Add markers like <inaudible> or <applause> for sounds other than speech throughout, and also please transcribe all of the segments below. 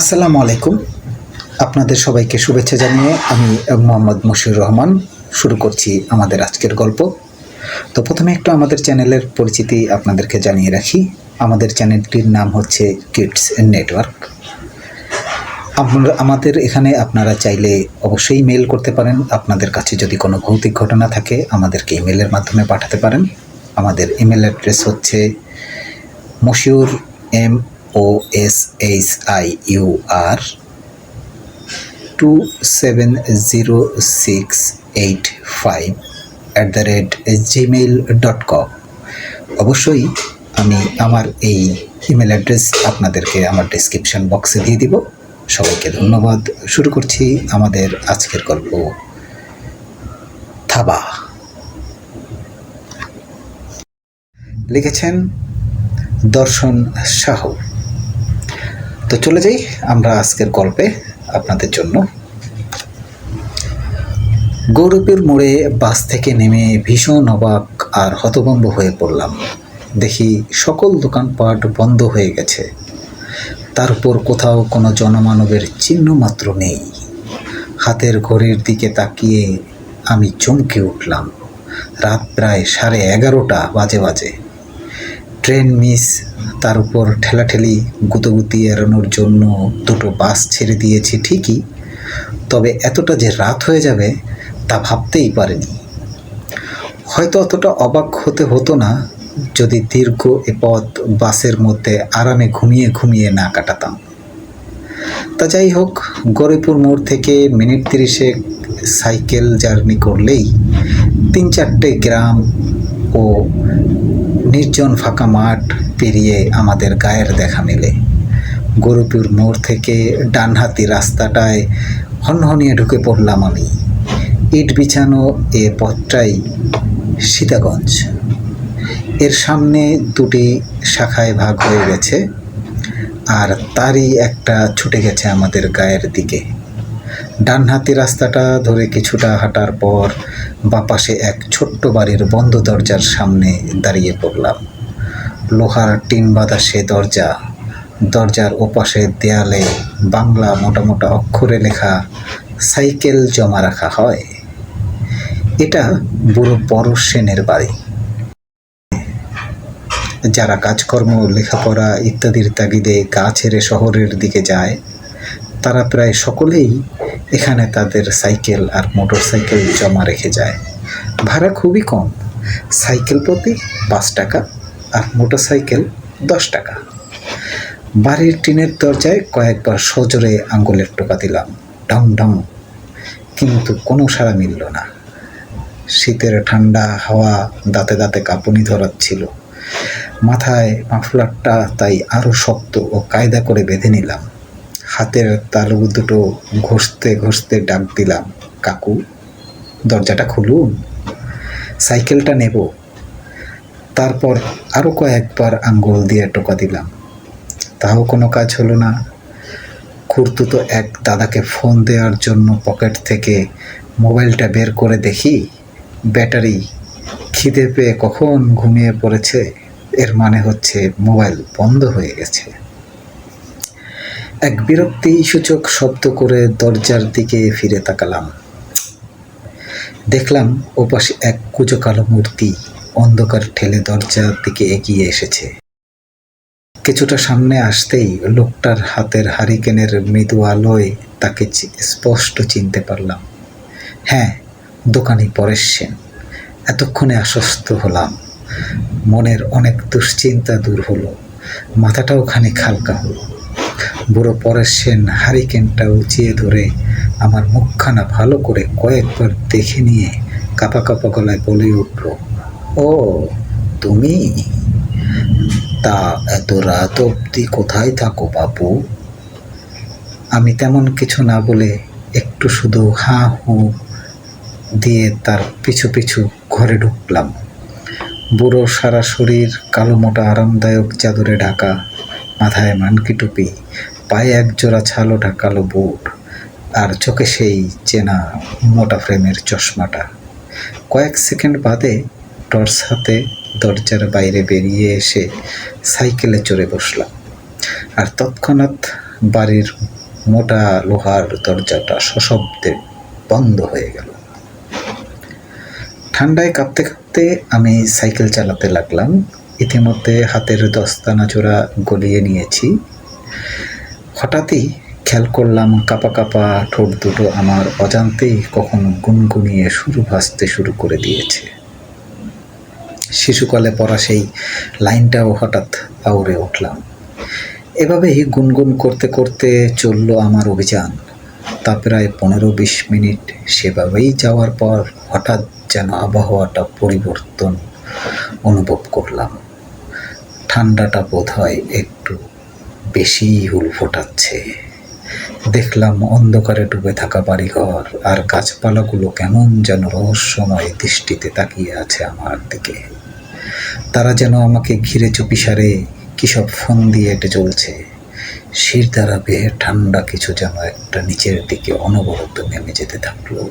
আসসালামু আলাইকুম। আপনাদের সবাইকে শুভেচ্ছা জানিয়ে আমি মোহাম্মদ মশিউর রহমান। শুরু করছি আমাদের আজকের গল্প। তো প্রথমে একটু আমাদের চ্যানেলের পরিচিতি আপনাদেরকে জানিয়ে রাখি। আমাদের চ্যানেলটির নাম হচ্ছে কিডস নেটওয়ার্ক। আমরা আমাদের এখানে আপনারা চাইলে অবশ্যই মেল করতে পারেন। আপনাদের কাছে যদি কোনো ভৌতিক ঘটনা থাকে, আমাদেরকে ইমেলের মাধ্যমে পাঠাতে পারেন। আমাদের ইমেল অ্যাড্রেস হচ্ছে Moshiur M O S H I U R two seven zero six eight five at the rate Gmail dot com অবশ্যই আমি আমার এই ইমেল অ্যাড্রেস আপনাদেরকে আমার ডিসক্রিপশন বক্সে দিয়ে দিব। সবাইকে ধন্যবাদ। শুরু করছি আমাদের আজকের গল্প। থাবা। লিখেছেন দর্শন শাহ তো চলে যাই আমরা আজকের গল্পে আপনাদের জন্য। গৌরবের মোড়ে বাস থেকে নেমে ভীষণ অবাক আর হতভম্ব হয়ে পড়লাম। দেখি সকল দোকানপাট বন্ধ হয়ে গেছে। তার উপর কোথাও কোনো জনমানবের চিহ্ন মাত্র নেই। হাতের ঘড়ির দিকে তাকিয়ে আমি চমকে উঠলাম। রাত প্রায় সাড়ে এগারোটা বাজে বাজে। ট্রেন মিস, তার উপর ঠেলাঠেলি গুতগুতি এড়ানোর জন্য দুটো বাস ছেড়ে দিয়েছি ঠিকই, তবে এতটা যে রাত হয়ে যাবে তা ভাবতেই পারিনি। হয়তো অতটা অবাক হতে হতো না, যদি দীর্ঘ এ পথ বাসের মধ্যে আরামে ঘুমিয়ে ঘুমিয়ে না কাটাতাম। তা যাই হোক গরিপুর মোড় থেকে মিনিট তিরিশে সাইকেল জার্নি করলেই তিন চারটে গ্রাম ও নির্জন ফাঁকা মাঠ পেরিয়ে আমাদের গায়ের দেখা মেলে। গরুপুর মোড় থেকে ডানহাতি রাস্তাটায় হনহনিয়ে ঢুকে পড়লাম আমি। ইট বিছানো এ পথটাই সীতাগঞ্জ। এর সামনে দুটি শাখায় ভাগ হয়ে গেছে, আর তারই একটা ছুটে গেছে আমাদের গায়ের দিকে। ডানহাতি রাস্তাটা ধরে কিছুটা হাঁটার পর বাপাশে এক ছোট্ট বাড়ির বন্ধ দরজার সামনে দাঁড়িয়ে পড়লাম। লোহার টিন বাঁধা সে দরজা, দরজার ওপাশে দেয়ালে বাংলা মোটা মোটা অক্ষরে লেখা, সাইকেল জমা রাখা হয়। এটা বুড়ো পরশ সেনের বাড়ি। যারা কাজকর্ম, লেখাপড়া ইত্যাদির তাগিদে গা ছেড়ে শহরের দিকে যায় তারা প্রায় সকলেই এখানে তাদের সাইকেল আর মোটর সাইকেল জমা রেখে যায়। ভাড়া খুবই কম। সাইকেল প্রতি পাঁচ টাকা আর মোটর সাইকেল দশ টাকা। বাড়ির টিনের দরজায় কয়েকবার সজোরে আঙ্গুলের টোকা দিলাম। ডং ডং কিন্তু কোনো সাড়া মিলল না। শীতের ঠান্ডা হাওয়া দাঁতে দাঁতে কাঁপুনি ধরাচ্ছিল। মাথায় মাফলারটা তাই আরও শক্ত ও কায়দা করে বেঁধে নিলাম। হাতের তালু দুটো ঘষতে ঘষতে ডাক দিলাম, কাকু, দরজাটা খুলুন, সাইকেলটা নেব। তারপর আরও কয়েকবার আঙ্গুল দিয়ে টোকা দিলাম। তাও কোনো কাজ হলো না। খুঁড়তুতো এক দাদাকে ফোন দেওয়ার জন্য পকেট থেকে মোবাইলটা বের করে দেখি, ব্যাটারি খিদে পেয়ে কখন ঘুমিয়ে পড়েছে, এর মানে হচ্ছে মোবাইল বন্ধ হয়ে গেছে। এক বিরক্তি সূচক শব্দ করে দরজার দিকে ফিরে তাকালাম। দেখলাম ওপাশে এক কুচো কালো মূর্তি অন্ধকার ঠেলে দরজার দিকে এগিয়ে এসেছে। কিছুটা সামনে আসতেই লোকটার হাতের হারিকেনের মৃদু আলোয় তাকে স্পষ্ট চিনতে পারলাম। হ্যাঁ দোকানি পরেশ সেন। এতক্ষণে আশ্বস্ত হলাম। মনের অনেক দুশ্চিন্তা দূর হলো। মাথাটাও খানিক হালকা হলো। বুড়ো পরেশ সেন হারিকেনটা উঁচিয়ে ধরে আমার মুখখানা ভালো করে কয়েকবার দেখে নিয়ে কাপা কাপা গলায় বলে উঠল, ও, তুমি? তা এত রাত অবধি কোথায় থাকো বাবু আমি তেমন কিছু না বলে একটু শুধু হা হু দিয়ে তার পিছু পিছু ঘরে ঢুকলাম। বুড়ো সারা শরীর কালো মোটা আরামদায়ক চাদরে ঢাকা, মাথায় মানকি টুপি পায়ে এক জোড়া ছালো ঢাকালো বুট আর চোখে সেই চেনা মোটা ফ্রেমের চশমাটা। কয়েক সেকেন্ড বাদে টর্চ হাতে দরজার বাইরে বেরিয়ে এসে সাইকেলে চড়ে বসলাম আর তৎক্ষণাৎ বাড়ির মোটা লোহার দরজাটা সশব্দে বন্ধ হয়ে গেল। ঠান্ডায় কাঁপতে কাঁপতে আমি সাইকেল চালাতে লাগলাম। ইতিমধ্যে হাতের দস্তানা জোড়া গলিয়ে নিয়েছি। হঠাৎই খেয়াল করলাম কাপা কাপা ঠোঁট দুটো আমার অজান্তেই কখন গুনগুনিয়ে সুর ভাসতে শুরু করে দিয়েছে। শিশুকালে পড়া সেই লাইনটাও হঠাৎ আউড়ে উঠলাম। এভাবেই গুনগুন করতে করতে চলল আমার অভিযান। তা প্রায় পনেরো বিশ মিনিট সেভাবেই যাওয়ার পর হঠাৎ যেন আবহাওয়াটা পরিবর্তন অনুভব করলাম। ঠান্ডাটা বোধ হয় একটু বেশি হুল ফোটাচ্ছে। দেখলাম অন্ধকারে ডুবে থাকা বাড়িঘর, আর গাছপালাগুলো কেমন যেন রহস্যময় দৃষ্টিতে তাকিয়ে আছে আমার দিকে। তারা যেন আমাকে ঘিরে চুপিসারে, কী সব ফোন দিয়ে এটে চলছে। শির দ্বারা বেয়ে ঠান্ডা কিছু যেন একটা নিচের দিকে অনবরত নেমে যেতে থাকল।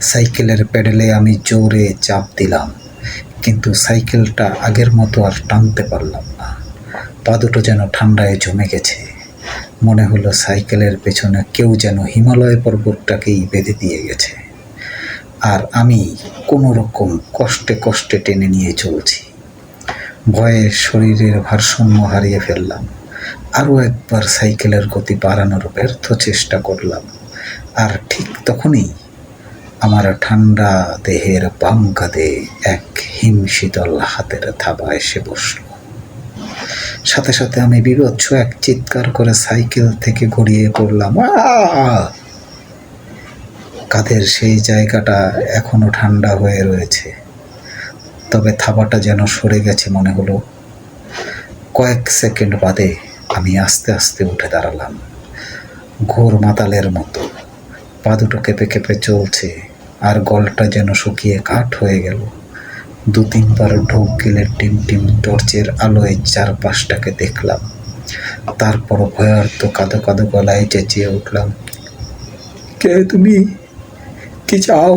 সাইকেলের প্যাডেলে আমি জোরে চাপ দিলাম, কিন্তু সাইকেলটা আগের মতো আর টানতে পারলাম না। পা দুটো যেন ঠান্ডায় জমে গেছে। মনে হলো সাইকেলের পেছনে কেউ যেন হিমালয় পর্বতটাকেই বেঁধে দিয়ে গেছে। আর আমি কোনো রকম কষ্টে কষ্টে টেনে নিয়ে চলছি। ভয়ে শরীরের ভারসাম্য হারিয়ে ফেললাম। আরও একবার সাইকেলের গতি বাড়ানোর ব্যর্থ চেষ্টা করলাম। আর ঠিক তখনই আমার ঠান্ডা দেহের বাম কাঁধে এক হিম শীতল হাতের থাবা এসে বসল। সাথে সাথে আমি বিভৎস এক চিৎকার করে সাইকেল থেকে গড়িয়ে পড়লাম! কাঁধের সেই জায়গাটা এখনও ঠান্ডা হয়ে রয়েছে। তবে থাবাটা যেন সরে গেছে মনে হলো। কয়েক সেকেন্ড বাদে আমি আস্তে আস্তে উঠে দাঁড়ালাম। ঘোর মাতালের মতো। পা দুটো কেঁপে কেঁপে চলছে, আর গলটা যেন শুকিয়ে কাঠ হয়ে গেল। দু তিনবার ঢোক গেলে টিম টিম টর্চের আলোয় চারপাশটাকে দেখলাম। তারপর ভয়ার্ত কাঁদো কাঁদো গলায় চেঁচিয়ে উঠলাম, কে তুমি? কি চাও?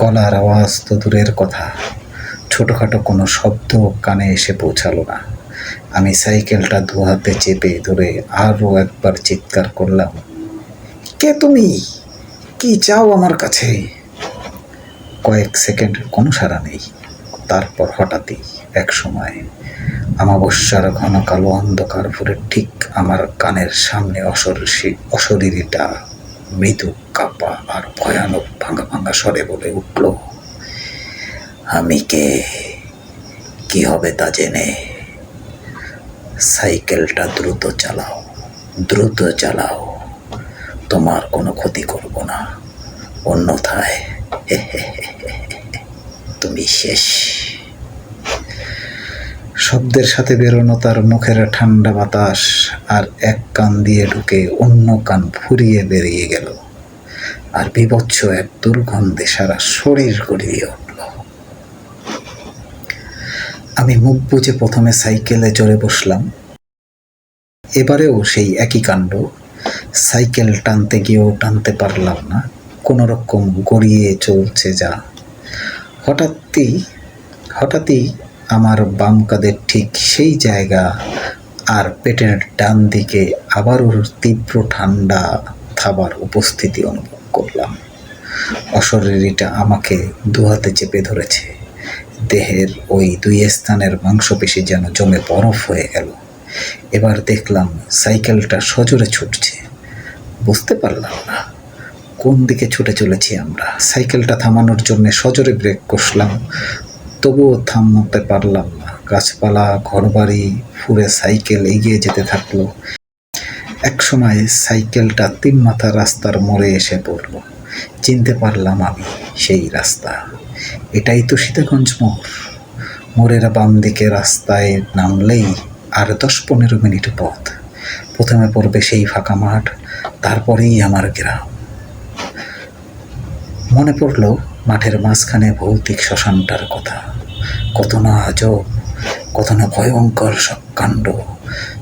গলার আওয়াজ তো দূরের কথা। ছোটোখাটো কোনো শব্দ কানে এসে পৌঁছালো না। আমি সাইকেলটা দু হাতে চেপে ধরে আরও একবার চিৎকার করলাম, কে তুমি? কি চাও আমার কাছে? কয়েক সেকেন্ড কোনো সাড়া নেই। তারপর হঠাৎই এক সময় আমাবস্যার ঘন কালো অন্ধকার ভরে ঠিক আমার কানের সামনে অশরী অশরীরীটা মৃদু কাপা আর ভয়ানক ভাঙা ভাঙা স্বরে বলে উঠল, আমি কে? কি হবে তা জেনে? সাইকেলটা দ্রুত চালাও দ্রুত চালাও। তোমার কোনো ক্ষতি করব না। অন্যথায় <laughs> তুমি শেষ। শব্দের সাথে বেরোনো তার মুখের ঠান্ডা বাতাস আর এক কান দিয়ে ঢুকে অন্য কান ফুরিয়ে বেরিয়ে গেল। আর বিভৎস এক দুর্গন্ধে সারা শরীর গড়িয়ে উঠল। আমি মুখ বুঝে প্রথমে সাইকেলে চড়ে বসলাম। এবারেও সেই একই কাণ্ড। সাইকেল টানতে গিয়েও টানতে পারলাম না। কোনো রকম গড়িয়ে চলছে যা। হঠাৎই হঠাৎই আমার বাম কাঁধের ঠিক সেই জায়গা আর পেটের ডান দিকে আবারও তীব্র ঠান্ডা থাবার উপস্থিতি অনুভব করলাম। অশরীরীটা আমাকে দুহাতে চেপে ধরেছে। দেহের ওই দুই স্থানের মাংসপেশি যেন জমে বরফ হয়ে গেল। এবার দেখলাম সাইকেলটা সজোরে ছুটছে। বুঝতে পারলাম না। কোন দিকে ছুটে চলেছি আমরা? সাইকেলটা থামানোর জন্য সজোরে ব্রেক কষলাম। তবুও থামাতে পারলাম না। গাছপালা, ঘরবাড়ি ফুরে সাইকেল এগিয়ে যেতে থাকল। এক সময় সাইকেলটা তিন মাথা রাস্তার মোড়ে এসে পড়ল। চিনতে পারলাম আমি সেই রাস্তা। এটাই তো সীতাগঞ্জ মোড়। মোড়ের বাম দিকে রাস্তায় নামলেই আর দশ পনেরো মিনিট পথ। প্রথমে পড়বে সেই ফাঁকা মাঠ, তারপরেই আমার গ্রাম। মনে পড়ল মাঠের মাঝখানে ভৌতিক শ্মশানটার কথা। কত না আজব, কত না ভয়ঙ্কর সব কাণ্ড।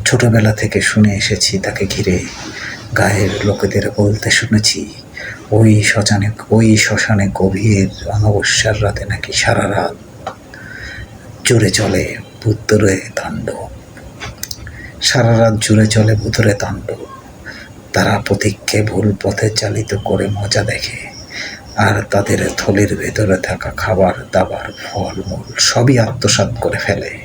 ছোটবেলা থেকে শুনে এসেছি তাকে ঘিরে। গায়ের লোকেদের বলতে শুনেছি, ওই শ্মশানে ওই শ্মশানে গভীর অমাবস্যার রাতে নাকি সারা রাত জুড়ে চলে বুদ্ধরে তাণ্ডব। সারা রাত জুড়ে চলে ভুতুরে তাণ্ডব। তারা প্রতীককে ভুল পথে চালিত করে মজা দেখে। আর তাদের থলির ভেতরে থাকা খাবার, দাবার ফলমূল সবই আত্মসাৎ করে ফেলে।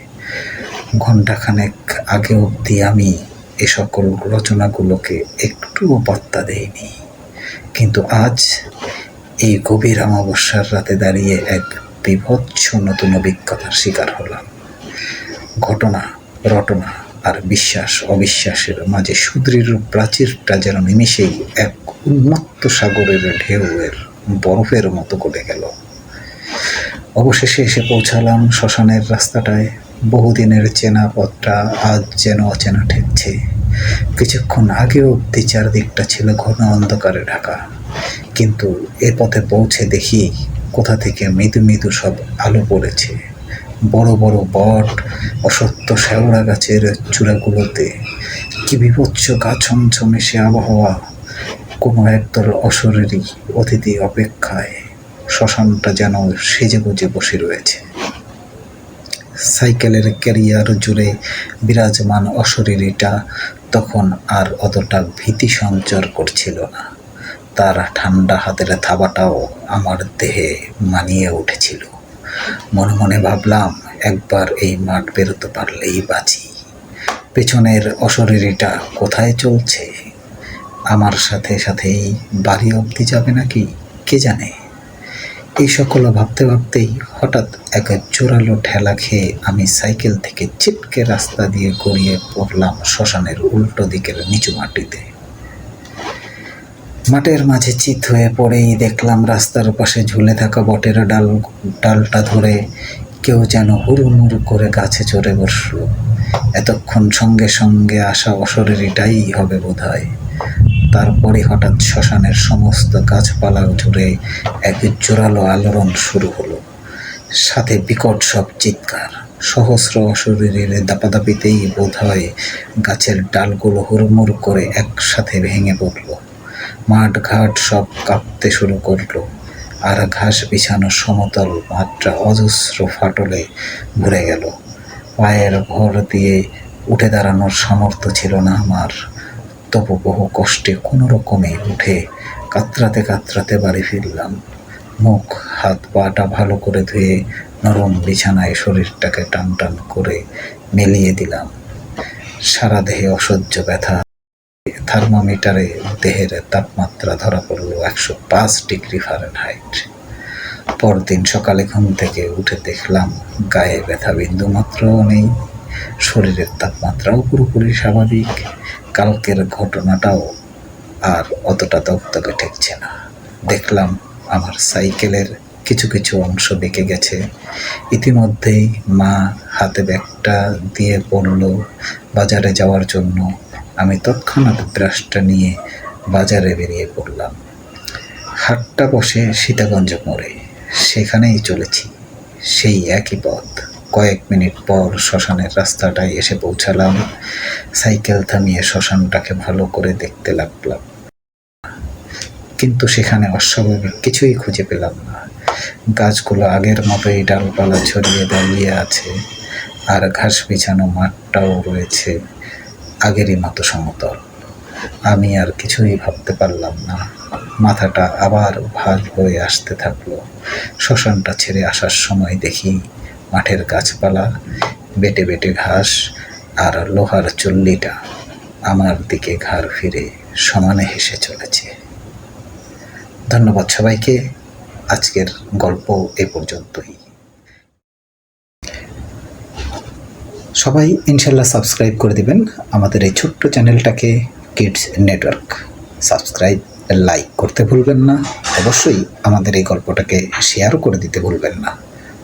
ঘণ্টাখানেক আগে অবধি আমি এ সকল রচনাগুলোকে একটুও পাত্তা দেইনি। কিন্তু আজ এই গভীর অমাবস্যার রাতে দাঁড়িয়ে এক বিভৎস নতুন অভিজ্ঞতার শিকার হলাম। ঘটনা, রটনা আর বিশ্বাস, অবিশ্বাসের মাঝে সুদৃঢ় প্রাচীরটা যেন নিমিষেই এক উন্মত্ত সাগরের ঢেউয়ের বরফের মতো গলে গেল। অবশেষে এসে পৌঁছালাম শ্মশানের রাস্তাটায়। বহুদিনের চেনা পথটা আজ যেন অচেনা ঠেকছে। কিছুক্ষণ আগে অবধি চারদিকটা ছিল ঘন অন্ধকারে ঢাকা। কিন্তু এ পথে পৌঁছে দেখি কোথা থেকে মৃদু মৃদু সব আলো পড়েছে। বড় বড় বট, অসত্য শ্যাওড়া গাছের চূড়াগুলোতে কি বিভৎস গা ছমছমে সে আবহাওয়া কোনো একদল অশরীরী অতিথি অপেক্ষায় শ্মশানটা যেন সেজে গুজে বসে রয়েছে। সাইকেলের ক্যারিয়ার জুড়ে বিরাজমান অশরীরীটা তখন আর অতটা ভীতি সঞ্চার করছিল না। তার ঠান্ডা হাতের থাবাটাও আমার দেহে মানিয়ে উঠেছিল। মনে মনে ভাবলাম, একবার এই মাঠ বেরোতে পারলেই বাঁচি। পেছনের অশরীরীটা কোথায় চলছে? আমার সাথে সাথেই বাড়ি অবধি যাবে নাকি? কে জানে? এই সকল ভাবতে ভাবতেই হঠাৎ এক জোরালো ঠেলা খেয়ে আমি সাইকেল থেকে চিটকে রাস্তা দিয়ে গড়িয়ে পড়লাম শ্মশানের উল্টো দিকের নিচু মাটিতে। মাঠের মাঝে চিত হয়ে পড়েই দেখলাম রাস্তার পাশে ঝুলে থাকা বটের ডাল, ডালটা ধরে কেউ যেন হুড়ুমুড়ু করে গাছে চড়ে বসল। এতক্ষণ সঙ্গে সঙ্গে আসা অশরীরীটাই হবে বোধ হয় তারপরে হঠাৎ শ্মশানের সমস্ত গাছপালা জুড়ে এক জোরালো আলোড়ন শুরু হলো। সাথে বিকট সব চিৎকার, সহস্র অশরীরের দাপাদাপিতেই বোধ হয় গাছের ডালগুলো হুড়মুড় করে একসাথে ভেঙে পড়ল। মাঠ ঘাট সব কাঁপতে শুরু করল আর ঘাস বিছানো সমতল মাত্রা অজস্র ফাটলে ভরে গেল। পায়ের ভর দিয়ে উঠে দাঁড়ানোর সামর্থ্য ছিল না আমার। তবু বহু কষ্টে কোনো রকমে উঠে কাতরাতে কাতরাতে বাড়ি ফিরলাম। মুখ, হাত, পাটা ভালো করে ধুয়ে নরম বিছানায় শরীরটাকে টান টান করে মেলিয়ে দিলাম। সারা দেহে অসহ্য ব্যথা। থার্মোমিটারে দেহের তাপমাত্রা ধরা পড়ল একশো পাঁচ ডিগ্রি ফারেনহাইট। পরদিন সকালে ঘুম থেকে উঠে দেখলাম গায়ে ব্যথা বিন্দু মাত্রও নেই। শরীরের তাপমাত্রাও পুরোপুরি স্বাভাবিক। কালকের ঘটনাটাও আর অতটা দগদগে ঠেকছে না। দেখলাম আমার সাইকেলের কিছু কিছু অংশ বেঁকে গেছে। ইতিমধ্যেই মা হাতে ব্যাগটা দিয়ে পড়ল বাজারে যাওয়ার জন্য আমি তৎক্ষণাৎ ব্রাশটা নিয়ে বাজারে বেরিয়ে পড়লাম। হাটটা বসে সীতাগঞ্জ মোড়ে। সেখানেই চলেছি। সেই একই পথ। কয়েক মিনিট পর শ্মশানের রাস্তাটায় এসে পৌঁছালাম। সাইকেল থামিয়ে শ্মশানটাকে ভালো করে দেখতে লাগলাম। কিন্তু সেখানে অস্বাভাবিক কিছুই খুঁজে পেলাম না। গাছগুলো আগের মতোই ডালপালা ছড়িয়ে দাঁড়িয়ে আছে আর ঘাস বিছানো মাঠটাও রয়েছে আগেরই মতো সমতল। আমি আর কিছুই ভাবতে পারলাম না। মাথাটা আবার ভার হয়ে আসতে থাকল। শ্মশানটা ছেড়ে আসার সময় দেখি মাঠের গাছপালা, বেটে বেটে ঘাস আর লোহার চল্লিটা আমার দিকে ঘাড় ফিরে সমানে হেসে চলেছে। ধন্যবাদ সবাইকে। আজকের গল্প এ পর্যন্তই। সবাই ইনশাল্লাহ সাবস্ক্রাইব করে দিবেন আমাদের এই ছোট্ট চ্যানেলটাকে, কিডস নেটওয়ার্ক। সাবস্ক্রাইব, লাইক করতে ভুলবেন না। অবশ্যই আমাদের এই গল্পটাকে শেয়ারও করে দিতে ভুলবেন না।